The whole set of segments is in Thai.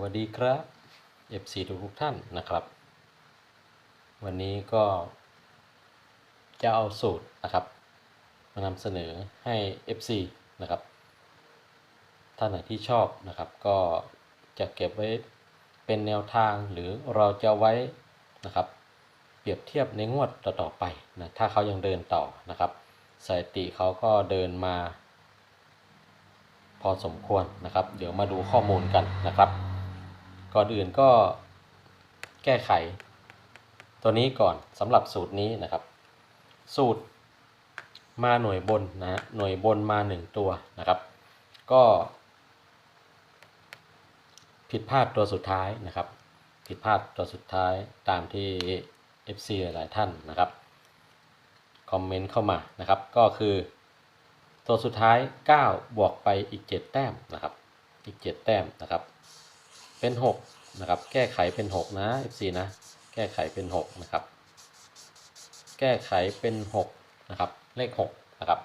วัสดีครับ FC ทุกทุกท่านนะครับ วันนี้ก็จะเอาสูตรนะครับ มานำเสนอให้ FC นะครับ ท่านไหนที่ชอบนะครับ ก็จะเก็บไว้เป็นแนวทางหรือเราจะไว้นะครับ เปรียบเทียบในงวดต่อๆไปนะถ้าเขายังเดินต่อนะครับสถิติเขาก็เดินมาพอสมควรนะครับ เดี๋ยวมาดูข้อมูลกันนะครับ ก่อนอื่นก็แก้ไข ตัวนี้ก่อนสำหรับสูตรนี้นะครับ สูตรมาหน่วยบนนะหน่วยบนมา 1 ตัวนะครับ ก็ ผิดพลาดตัวสุดท้ายนะครับ ผิดพลาดตัวสุดท้ายตามที่ FC หลายท่านนะครับคอมเมนต์เข้ามานะครับ ก็คือ ตัวสุดท้าย 9 บวกไปอีก 7 แต้มนะครับ อีก 7 แต้มนะครับ เป็น6นะครับ แก้ไขเป็น6นะ FC นะ แก้ไขเป็น6นะครับ แก้ไขเป็น6นะครับ เลข6นะครับ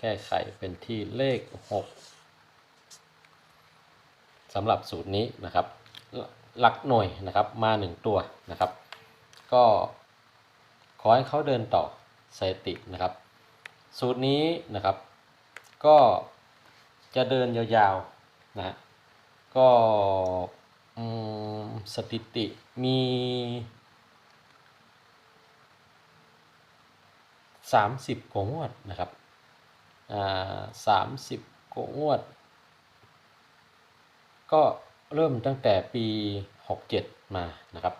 แก้ไขเป็นที่เลข6สำหรับสูตรนี้นะครับ หลักหน่วยนะครับมา1ตัวนะครับ ก็ขอให้เขาเดินต่อสถิตินะครับ สูตรนี้นะครับ ก็จะเดินยาวๆนะฮะ ก็สถิติมี30กว่างวดนะครับสามสิบกว่างวด ก็เริ่มตั้งแต่ปี67มานะครับ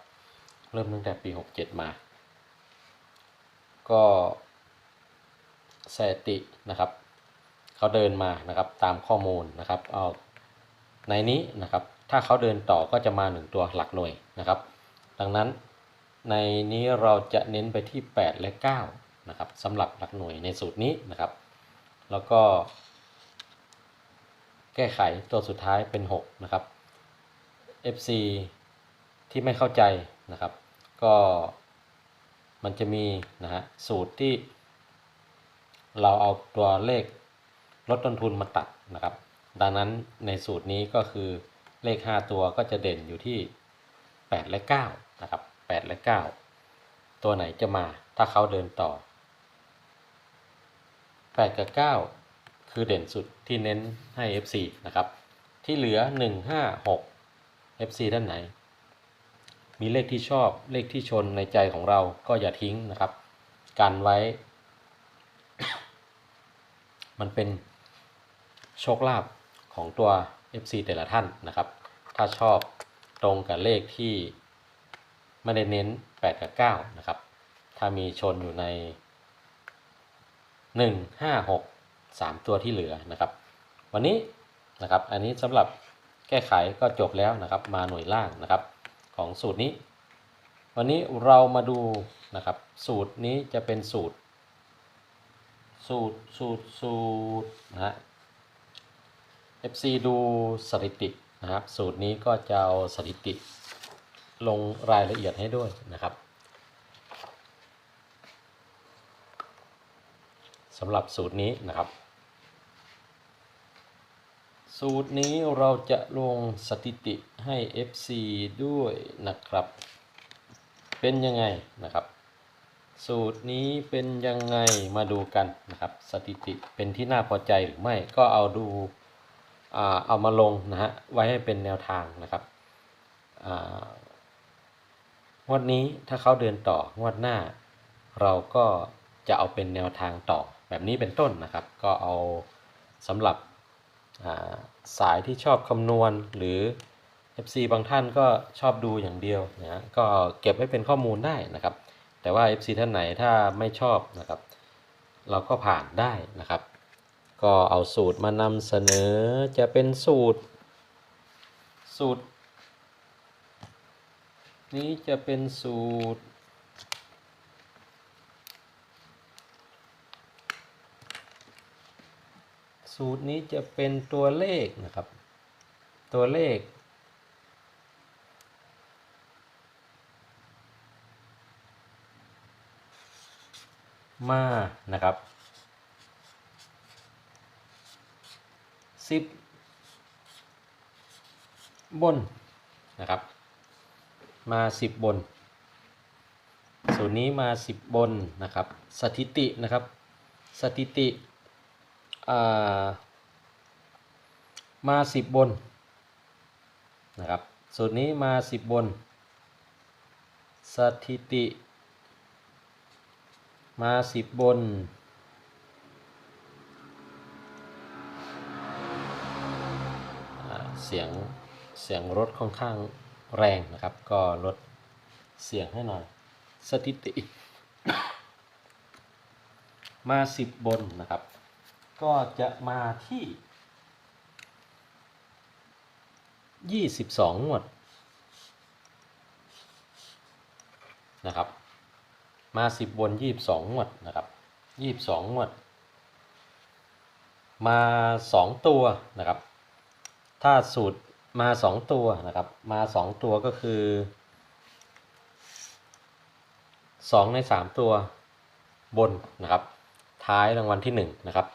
เริ่มตั้งแต่ปี67มา ก็สถิตินะครับ เขาเดินมานะครับตามข้อมูลนะครับเอา ในนี้นะครับ ถ้าเขาเดินต่อก็จะมา 1 ตัวหลักหน่วยนะครับ ดังนั้นในนี้เราจะเน้นไปที่ 8 และ 9 นะครับสำหรับหลักหน่วยในสูตรนี้นะครับ แล้วก็ แก้ไขตัวสุดท้ายเป็น 6 นะครับ FC ที่ไม่เข้าใจนะครับ ก็มันจะมีนะฮะสูตรที่ เราเอาตัวเลขลดต้นทุนมาตัดนะครับ ดังนั้นในสูตรนี้ก็คือเลข 5 ตัวก็จะเด่นอยู่ที่ 8 และ 9 นะครับ 8 และ 9 ตัวไหนจะมาถ้าเขาเดินต่อ 8 กับ 9 คือเด่นสุดที่เน้นให้ FC นะครับ ที่เหลือ 1 5 6 FC ด้านไหน มีเลขที่ชอบเลขที่ชนในใจของเราก็อย่าทิ้งนะครับกันไว้ มันเป็นโชคลาภ ของตัว FC แต่ละท่านนะครับ ถ้าชอบตรงกับเลขที่ไม่ได้เน้น 8 กับ 9 นะครับ ถ้ามีชนอยู่ใน 1 5 6 3 ตัวที่เหลือนะครับ วันนี้นะครับอันนี้สำหรับแก้ไขก็จบแล้วนะครับ มาหน่วยล่างนะครับของสูตรนี้ วันนี้เรามาดูนะครับ สูตรนี้จะเป็นสูตร สูตรสูตรสูตรนะฮะ FC ดูสถิตินะครับ สูตรนี้ก็จะเอาสถิติลงรายละเอียดให้ด้วยนะครับสำหรับสูตรนี้นะครับ สูตรนี้เราจะลงสถิติให้ FC ด้วยนะครับ เป็นยังไงนะครับ สูตรนี้เป็นยังไงมาดูกันนะครับ สถิติเป็นที่น่าพอใจหรือไม่ก็เอาดู เอามาลงนะฮะไว้ให้เป็นแนวทางนะครับงวดนี้ถ้าเขาเดินต่องวดหน้า เราก็จะเอาเป็นแนวทางต่อแบบนี้เป็นต้นนะครับ ก็เอาสำหรับาสายที่ชอบคำนวณหรือ FC บางท่านก็ชอบดูอย่างเดียวนะฮะก็เก็บไว้เป็นข้อมูลได้นะครับ แต่ว่า FC ท่านไหนถ้าไม่ชอบนะครับ เราก็ผ่านได้นะครับ ก็เอาสูตรมานำเสนอจะเป็นสูตร สูตร นี้จะเป็นสูตร สูตรนี้จะเป็นตัวเลขนะครับ ตัวเลขมานะครับ สิบบนนะครับ มาสิบบนสูตรนี้มาสิบบนนะครับ สถิตินะครับ สถิติมาสิบบนนะครับสูตรนี้มาสิบบน สถิติ มาสิบบน อ่า เสียงเสียงรถค่อนข้างแรงนะครับ ก็ลดเสียงให้หน่อย สถิติ มาสิบบนนะครับ ก็จะมาที่ยี่สิบสองงวดนะครับ มาสิบบนยี่สิบสองงวดนะครับยี่สิบสองงวด มาสองตัวนะครับ ถ้าสูตรมาสองตัวนะครับ มาสองตัวก็คือสองในสามตัวบนนะครับ ท้ายรางวัลที่หนึ่งนะครับ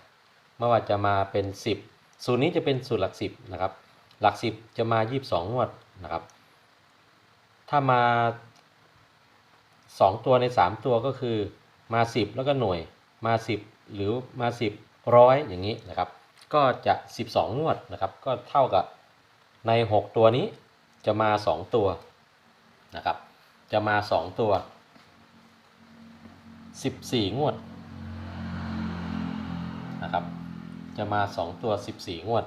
ไม่ว่าจะมาเป็นสิบสูตรนี้จะเป็นสูตรหลักสิบนะครับ หลักสิบจะมายี่สิบสองงวดนะครับ ถ้ามาสองตัวในสามตัวก็คือมาสิบแล้วก็หน่วยมาสิบหรือมาสิบร้อยอย่างนี้นะครับ ก็จะ 12 งวดนะครับ ก็เท่ากับใน 6 ตัวนี้จะมา 2 ตัวนะครับ จะมา 2 ตัว 14 งวดนะครับ จะมา 2 ตัว 14 งวด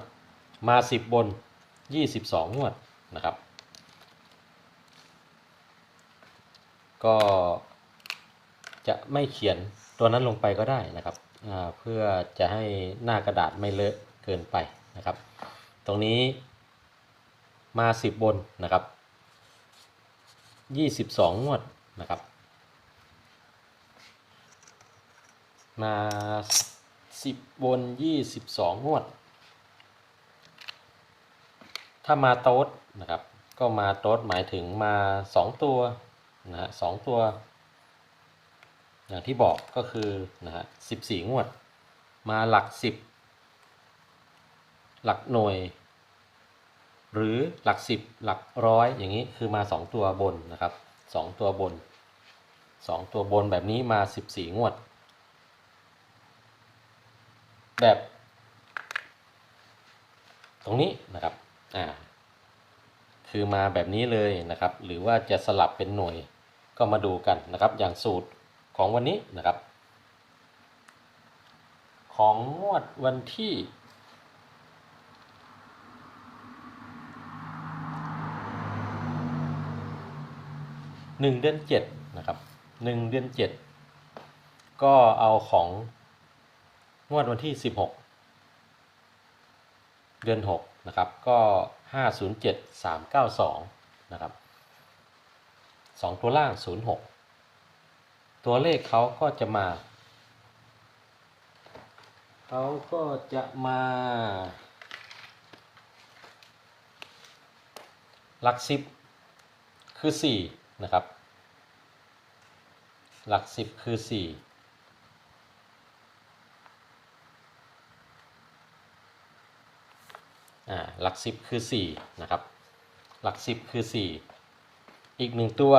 มา 10 บน 22 งวดนะครับ ก็จะไม่เขียนตัวนั้นลงไปก็ได้นะครับ เพื่อจะให้หน้ากระดาษไม่เลอะเกินไปนะครับ ตรงนี้มา 10 บนนะครับ 22 งวดนะครับ มา 10 บน 22 งวด ถ้ามาโต๊ดนะครับ ก็มาโต๊ดหมายถึงมา 2 ตัวนะฮะสองตัว อย่างที่บอกก็คือนะฮะสิบสี่งวด มาหลักสิบหลักหน่วย หรือหลักสิบหลักร้อยอย่างนี้คือมาสองตัวบนนะครับสองตัวบนสองตัวบนแบบนี้มาสิบสี่งวด แบบ ตรงนี้นะครับอ่าคือมาแบบนี้เลยนะครับ หรือว่าจะสลับเป็นหน่วยก็มาดูกันนะครับ อย่างสูตร ของวันนี้นะครับ ของงวดวันที่ หนึ่งเดือนเจ็ดนะครับหนึ่งเดือนเจ็ดก็เอาของงวดวันที่สิบหกเดือนหกนะครับก็ห้าศูนย์เจ็ดสามเก้าสองนะครับสองตัวล่างศูนย์หก ตัวเลขเขาก็จะมา เขาก็จะมา หลักสิบคือสี่นะครับ หลักสิบคือสี่อ่าหลักสิบคือสี่นะครับ หลักสิบคือสี่อีกหนึ่งตัว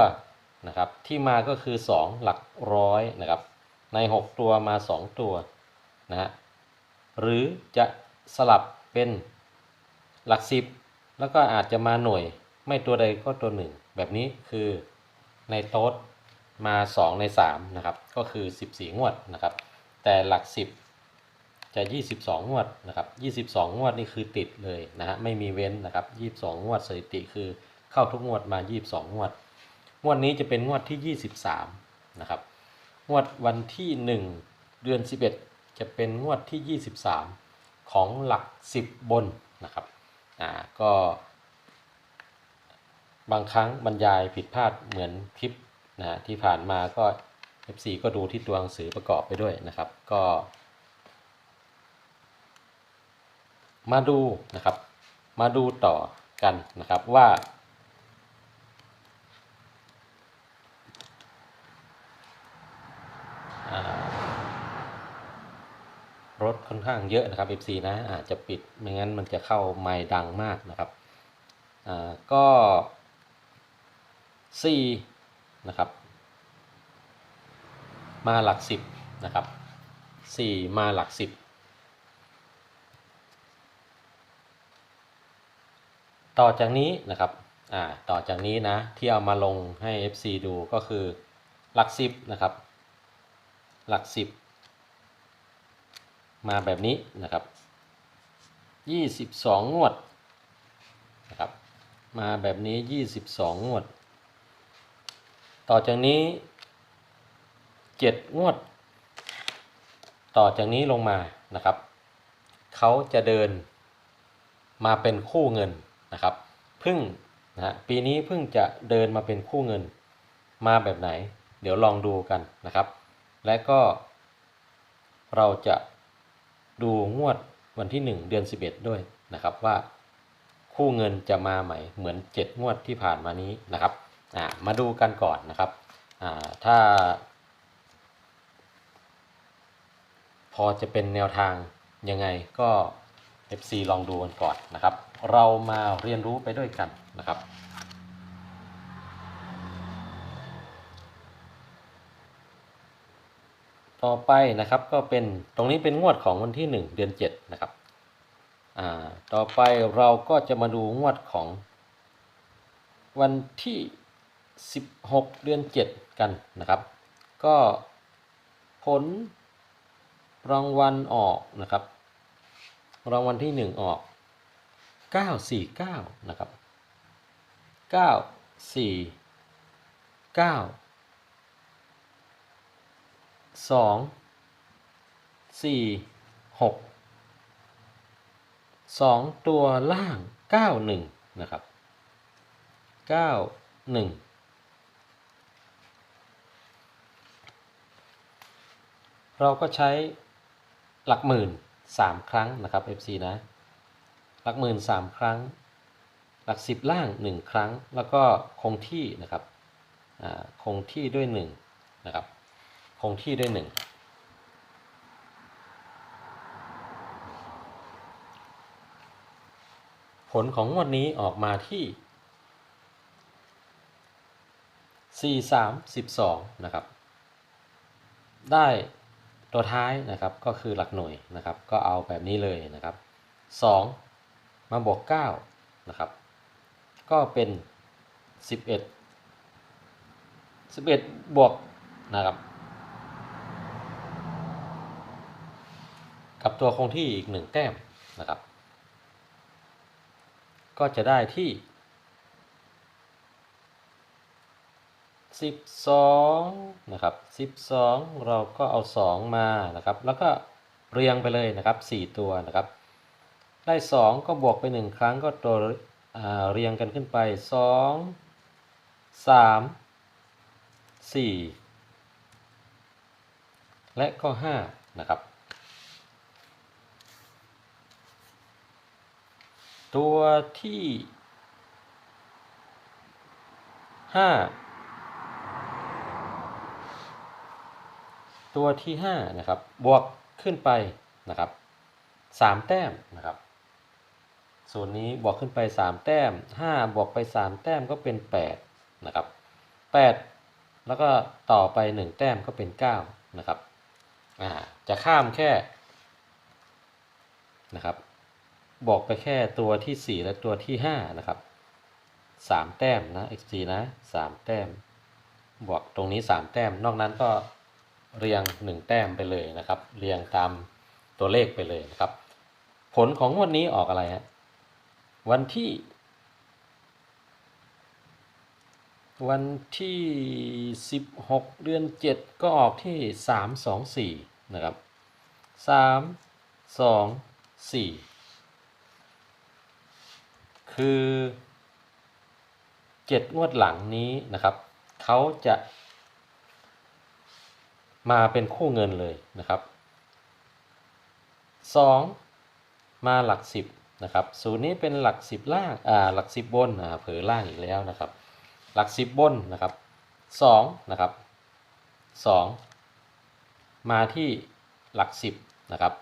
นะครับ ที่มาก็คือสองหลักร้อยนะครับ ในหกตัวมาสองตัวนะฮะหรือจะสลับเป็นหลักสิบแล้วก็อาจจะมาหน่วยไม่ตัวใดก็ตัวหนึ่งแบบนี้คือในโต๊ดมา 2 ใน3นะครับก็คือ 14 งวดนะครับ แต่หลัก 10 จะ 22 งวดนะครับ 22 งวดนี่คือติดเลยนะฮะไม่มีเว้นนะครับ 22 งวดสถิติคือเข้าทุกงวดมา 22 งวด งวดนี้จะเป็นงวดที่ 23 นะครับ งวดวันที่ 1 เดือน 11 จะเป็นงวดที่ 23 ของหลัก 10 บนนะครับ อ่า ก็ บางครั้งบรรยายผิดพลาดเหมือนคลิปนะที่ผ่านมาก็ FC ก็ดูที่ตัวหนังสือประกอบไปด้วยนะครับ ก็ มาดูนะครับ มาดูต่อกันนะครับว่า รถค่อนข้างเยอะนะครับ FC นะอาจจะปิดไม่งั้นมันจะเข้าไมค์ดังมากนะครับอ่าก็สี่นะครับ มาหลักสิบนะครับสี่มาหลักสิบต่อจากนี้นะครับอ่าต่อจากนี้นะที่เอามาลงให้ FC ดูก็คือหลักสิบนะครับหลักสิบ มาแบบนี้นะครับยี่สิบสองงวดนะครับมาแบบนี้ยี่สิบสองงวด ต่อจากนี้เจ็ดงวด ต่อจากนี้ลงมานะครับเขาจะเดินมาเป็นคู่เงินนะครับพึ่งนะฮะปีนี้พิ่งจะเดินมาเป็นคู่เงินมาแบบไหน เดี๋ยวลองดูกันนะครับ และก็เราจะ ดูงวดวันที่ 1 เดือน 11 ด้วยนะครับว่าคู่เงินจะมาไหมเหมือน 7 งวดที่ผ่านมานี้นะครับมาดูกันก่อนนะครับถ้า พอจะเป็นแนวทางยังไงก็ FC ลองดูกันก่อนนะครับ เรามาเรียนรู้ไปด้วยกันนะครับ ต่อไปนะครับก็เป็นตรงนี้เป็นงวดของวันที่ 1 เดือน 7 นะครับอ่าต่อไปเราก็จะมาดูงวดของ วันที่ 16 เดือน 7 กันนะครับ ก็ผลรางวัลออกนะครับ รางวัลที่ 1 ออก 949 นะครับ 949 สองสี่หกสองตัวล่างเก้าหนึ่งนะครับเก้าหนึ่งเราก็ใช้หลักหมื่นสามครั้งนะครับ FC นะ หลักหมื่นสามครั้ง หลักสิบล่างหนึ่งครั้ง แล้วก็คงที่นะครับคงที่ด้วยหนึ่งนะครับ คงที่ด้วยหนึ่งผลของงวดนี้ออกมาที่ 4 3 12 นะครับ ได้ตัวท้ายนะครับก็คือหลักหน่วยนะครับ ก็เอาแบบนี้เลยนะครับ 2 มาบวก9นะครับ ก็เป็น 11 11 บวกนะครับ กับตัวคงที่อีกหนึ่งแต้มนะครับ ก็จะได้ที่ 12 นะครับ 12 เราก็เอา 2 มานะครับ แล้วก็เรียงไปเลยนะครับ 4 ตัวนะครับ ได้ 2 ก็บวกไป 1 ครั้งก็ตัวเรียงกันขึ้นไป 2 3 4 และก็ 5 นะครับ ตัวที่ห้าตัวที่ห้านะครับ บวกขึ้นไปนะครับสามแต้มนะครับส่วนนี้บวกขึ้นไปสามแต้มห้าบวกไปสามแต้มก็เป็นแปดนะครับแปดแล้วก็ต่อไปหนึ่งแต้มก็เป็นเก้านะครับ อ่า จะข้ามแค่นะครับ บอกไปแค่ตัวที่ 4 และตัวที่ 5 นะครับ 3 แต้มนะ xg นะ 3 แต้ม บวกตรงนี้ 3 แต้ม นอกนั้นก็เรียง 1 แต้มไปเลยนะครับ เรียงตามตัวเลขไปเลยนะครับ ผลของวันนี้ออกอะไรฮะ วันที่ วันที่ 16 เดือน 7 ก็ออกที่ 3 2 4 นะครับ 3 2 4 คือเจ็ดงวดหลังนี้นะครับเขาจะมาเป็นคู่เงินเลยนะครับสองมาหลักสิบนะครับศูนย์นี้เป็นหลักสิบล่างอ่าหลักสิบบนอ่าเผลอล่างอีกแล้วนะครับ หลักสิบบนนะครับสองนะครับสองมาที่หลักสิบนะครับ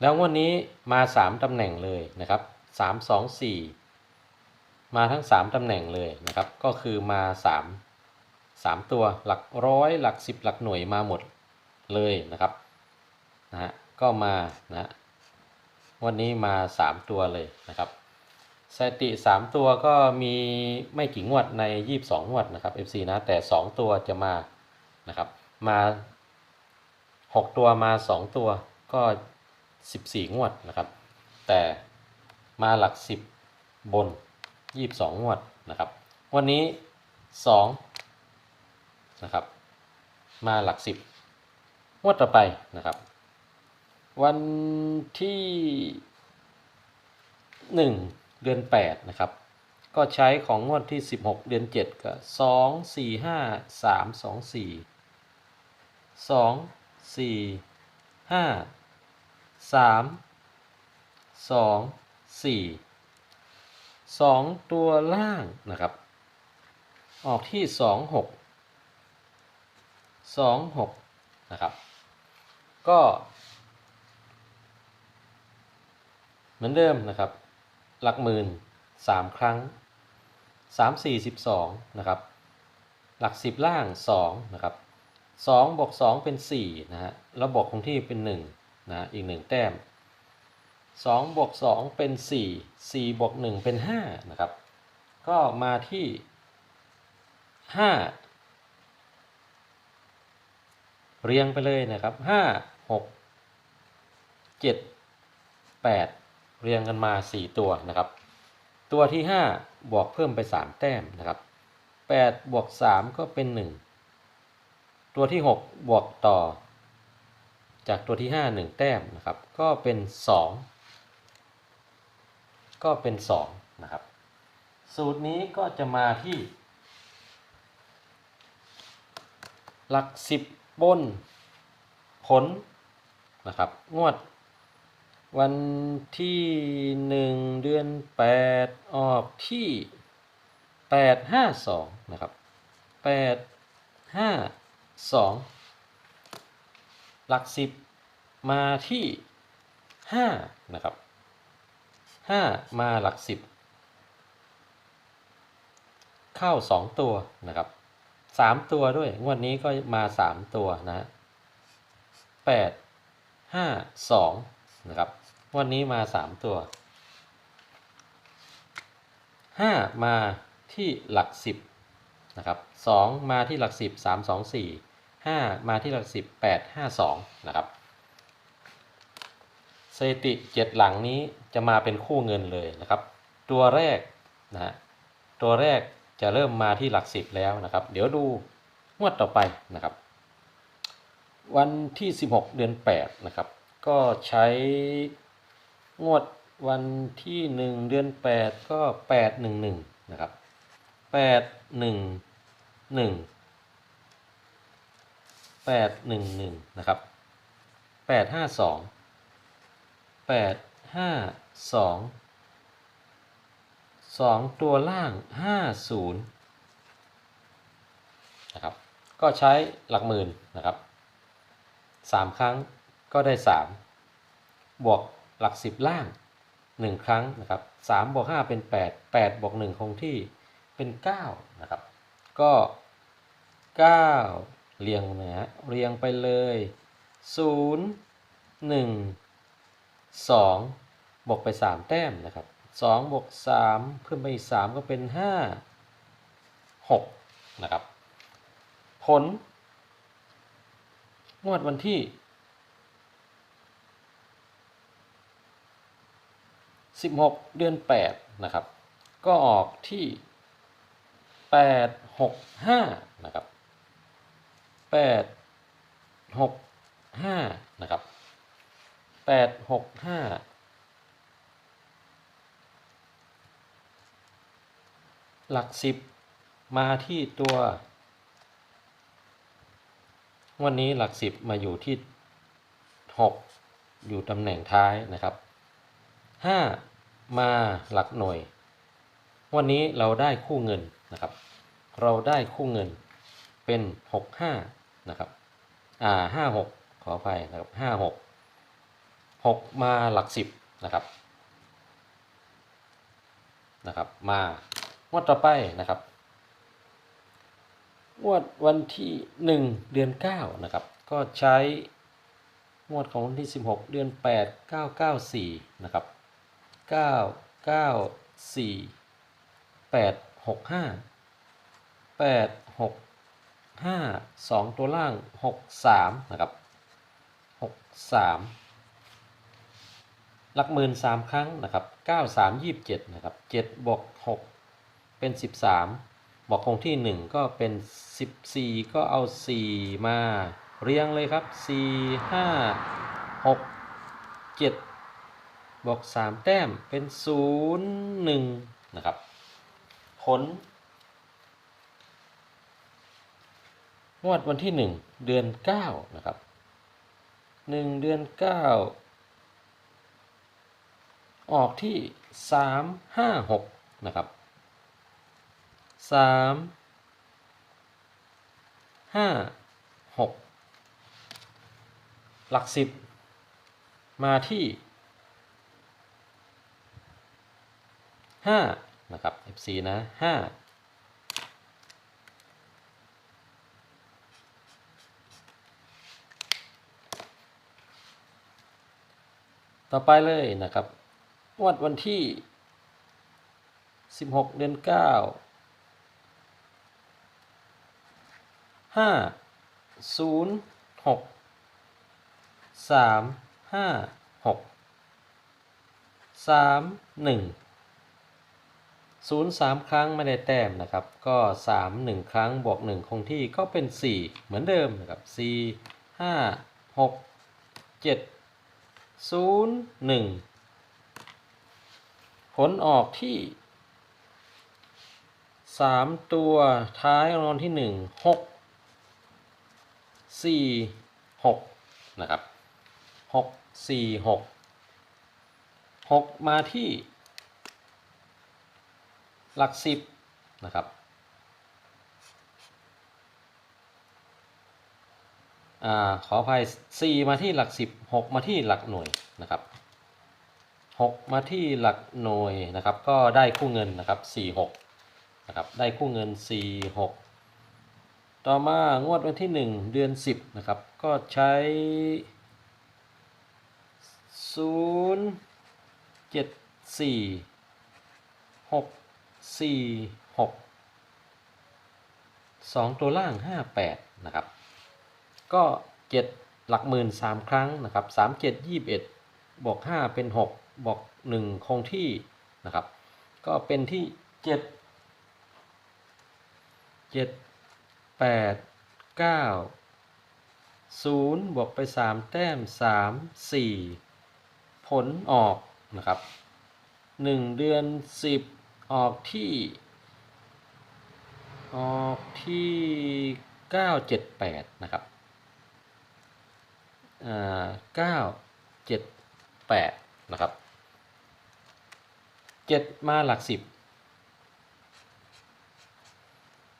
แล้วงวดนี้มาสามตำแหน่งเลยนะครับ สามสองสี่มาทั้งสามตำแหน่งเลยนะครับ ก็คือมาสามสามตัวหลักร้อยหลักสิบหลักหน่วยมาหมดเลยนะครับนะฮะก็มานะวันนี้มา 3 ตัวเลยนะครับสถิติ 3 ตัวก็มีไม่กี่งวดใน 22 งวดนะครับ FC นะแต่ 2 ตัวจะมานะครับมา 6 ตัวมา 2 ตัวก็ 14 งวดนะครับ แต่ มาหลัก 10 บน 22 งวดนะครับ วันนี้ 2 นะครับ มาหลัก 10 งวดต่อไปนะครับ วันที่หนึ่งเดือนแปดนะครับ ก็ใช้ของงวดที่สิบหกเดือนเจ็ดก็สองสี่ห้าสามสองสี่สองสี่ห้าสามสอง สี่สองตัวล่างนะครับ ออกที่สองหกสองหกนะครับ ก็ เหมือนเดิมนะครับ หลักหมื่นสามครั้งสามสี่สิบสองนะครับ หลักสิบล่างสองนะครับสองบวกสองเป็นสี่นะฮะแล้วบวกคงที่เป็นหนึ่งนะ อีกหนึ่งแต้ม สองบวกสองเป็นสี่สี่บวกหนึ่งเป็นห้านะครับ ก็มาที่ห้าเรียงไปเลยนะครับห้าหกเจ็ดแปดเรียงกันมา 4 ตัวนะครับ ตัวที่ 5 บวกเพิ่มไป 3 แต้มนะครับ 8 บวก 3 ก็เป็น 1 ตัวที่ 6 บวกต่อ จากตัวที่ 5 1 แต้มนะครับ ก็เป็น 2 ก็เป็น2นะครับ สูตรนี้ก็จะมาที่ หลัก 10 บน ผลนะครับ งวด วันที่หนึ่งเดือนแปดออกที่แปดห้าสองนะครับแปดห้าสองหลักสิบมาที่ห้านะครับ ห้ามาหลักสิบเข้าสองตัวนะครับสามตัวด้วย งวดนี้ก็มาสามตัวนะฮะแปดห้าสองนะครับวันนี้มาสามตัวห้ามาที่หลักสิบนะครับสองมาที่หลักสิบสามสองสี่ห้ามาที่หลักสิบแปดห้าสองนะครับ สถิติเจ็ดหลังนี้จะมาเป็นคู่เงินเลยนะครับ ตัวแรกนะฮะตัวแรกจะเริ่มมาที่หลักสิบแล้วนะครับ เดี๋ยวดูงวดต่อไปนะครับ วันที่ 16 เดือน8นะครับ ก็ใช้งวดวันที่หนึ่งเดือนแปดก็แปดหนึ่งหนึ่งนะครับแปดหนึ่งหนึ่งแปดหนึ่งหนึ่งนะครับแปดห้าสอง แปดห้าสองสองตัวล่างห้าศูนย์นะครับก็ใช้หลักหมื่นนะครับสามครั้งก็ได้สามบวกหลักสิบล่างหนึ่งครั้งนะครับสามบวกห้าเป็นแปดแปดบวกหนึ่งคงที่เป็นเก้านะครับก็เก้าเรียงนะฮะเรียงไปเลยศูนย์หนึ่ง สองบวกไปสามแต้มนะครับสองบวกสามเพิ่มไปอีกสามก็เป็นห้าหกนะครับ ผล งวดวันที่ 16 เดือน 8 นะครับ ก็ออกที่ 8 6 5 นะครับ 8 6 5 นะครับ 8 6 5 หลัก10มาที่ตัววันนี้หลัก10มาอยู่ที่6อยู่ตำแหน่งท้ายนะครับ5มาหลักหน่วย วันนี้เราได้คู่เงินนะครับ เราได้คู่เงินเป็น65นะครับอ่า56ขออภัยนะครับ56 6มาหลัก10นะครับนะครับมา งวดต่อไปนะครับ งวดวันที่ 1 เดือน 9 นะครับ ก็ใช้งวดของวันที่ 16 เดือน 8 994 นะครับ 994 865 865 2 ตัวล่าง 63 นะครับ 63หลักหมื่นสามครั้งนะครับเก้าสามยี่สิบเจ็ดนะครับเจ็ดบวกหก เป็นสิบสามบวกคงที่หนึ่งก็เป็นสิบสี่ก็เอาสี่มาเรียงเลยครับสี่ห้าหกเจ็ดบวกสามแต้มเป็นศูนย์หนึ่งนะครับ ผลงวดวันที่หนึ่งเดือนเก้านะครับหนึ่งเดือนเก้าออกที่สามห้าหกนะครับ สามห้าหกหลักสิบมาที่ห้านะครับ F4 นะห้าต่อไปเลยนะครับงวดวันที่ 16 เดือน 9 ห้าศูนย์หกสามห้าหกสามหนึ่งศูนย์สามครั้งไม่ได้แต้มนะครับ ก็สามหนึ่งครั้งบวกหนึ่งคงที่ก็เป็นสี่เหมือนเดิมนะครับสี่ห้าหกเจ็ดศูนย์หนึ่งผลออกที่สามตัวท้ายรางวัลที่หนึ่งหก สี่หกนะครับหกสี่หกหกมาที่ หลักสิบนะครับอขออภัยสี่มาที่หลักสิบหกมาที่หลักหน่วยนะครับ 6 มาที่หลักหน่วยนะครับ ก็ได้คู่เงินนะครับ 46นะครับได้คู่เงิน 46 ต่อมางวดวันที่ 1 เดือน 10 นะครับ ก็ใช้ 0 7 4 6 4 6 2 ตัวล่าง 58 นะครับ ก็ 7 หลักหมื่น 3 ครั้งนะครับ 3 7 21 บวก 5 เป็น 6 บวก 1 คงที่นะครับ ก็เป็นที่ 7 7 8 9 0บวกไป3แต้ม3 4ผลออกนะครับ1เดือน10ออกที่ ออกที่978นะครับอ่าเก้าเจ็ดแปดนะครับเจ็ดมาหลักสิบ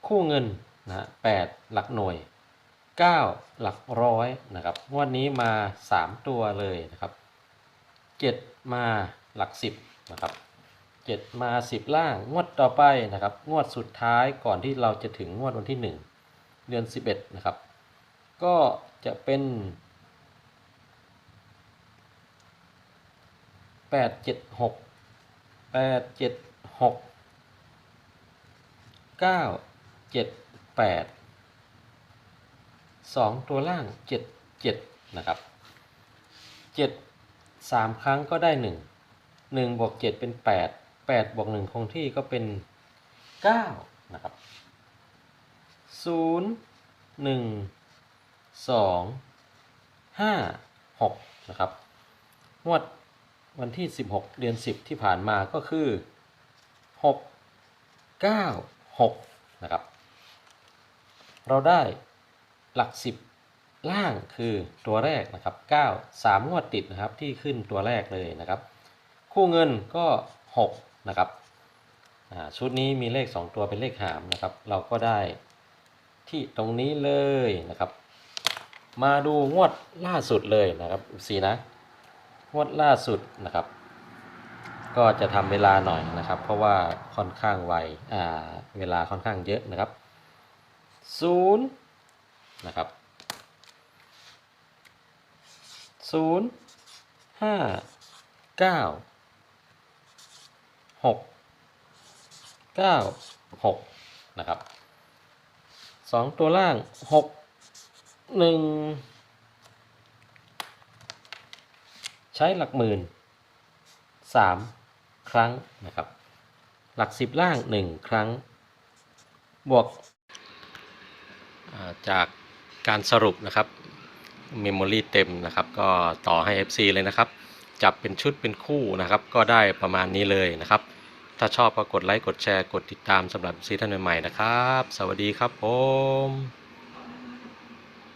คู่เงิน นะแปดหลักหน่วยเก้าหลักร้อยนะครับงวดนี้มาสามตัวเลยนะครับเจ็ดมาหลักสิบนะครับเจ็ดมาสิบล่างงวดต่อไปนะครับงวดสุดท้ายก่อนที่เราจะถึงงวดวันที่หนึ่งเดือนสิบเอ็ดนะครับ ก็จะเป็นแปดเจ็ดหก แปดสองตัวล่างเจ็ดเจ็ดนะครับเจ็ดสามครั้งก็ได้หนึ่งหนึ่งบวกเจ็ดเป็นแปดแปดบวกหนึ่งคงที่ก็เป็นเก้านะครับศูนย์หนึ่งสองห้าหกนะครับงวดวันที่ 16 เดือน 10 ที่ผ่านมาก็คือ 6 9 6 นะครับ เราได้หลัก 10 ล่างคือตัวแรกนะครับ 9 3 งวดติดนะครับที่ขึ้นตัวแรกเลยนะครับ คู่เงินก็ 6 นะครับชุดนี้มีเลข 2 ตัวเป็นเลขหามนะครับ เราก็ได้ที่ตรงนี้เลยนะครับ มาดูงวดล่าสุดเลยนะครับสีนะ งวดล่าสุดนะครับ ก็จะทำเวลาหน่อยนะครับ เพราะว่าค่อนข้างไวเวลาค่อนข้างเยอะนะครับ ศูนย์นะครับศูนย์ห้าเก้าหกเก้าหกนะครับสองตัวล่างหกหนึ่งใช้หลักหมื่นสามครั้งนะครับ หลักสิบล่างหนึ่งครั้ง บวกอ่า จากการสรุปนะครับเมมโมรีเต็มนะครับ ก็ต่อให้ FC เลยนะครับ จับเป็นชุดเป็นคู่นะครับ ก็ได้ประมาณนี้เลยนะครับ ถ้าชอบก็กดไลค์ กดแชร์ กดติดตามสำหรับซีท่านใหม่ๆนะครับ สวัสดีครับผม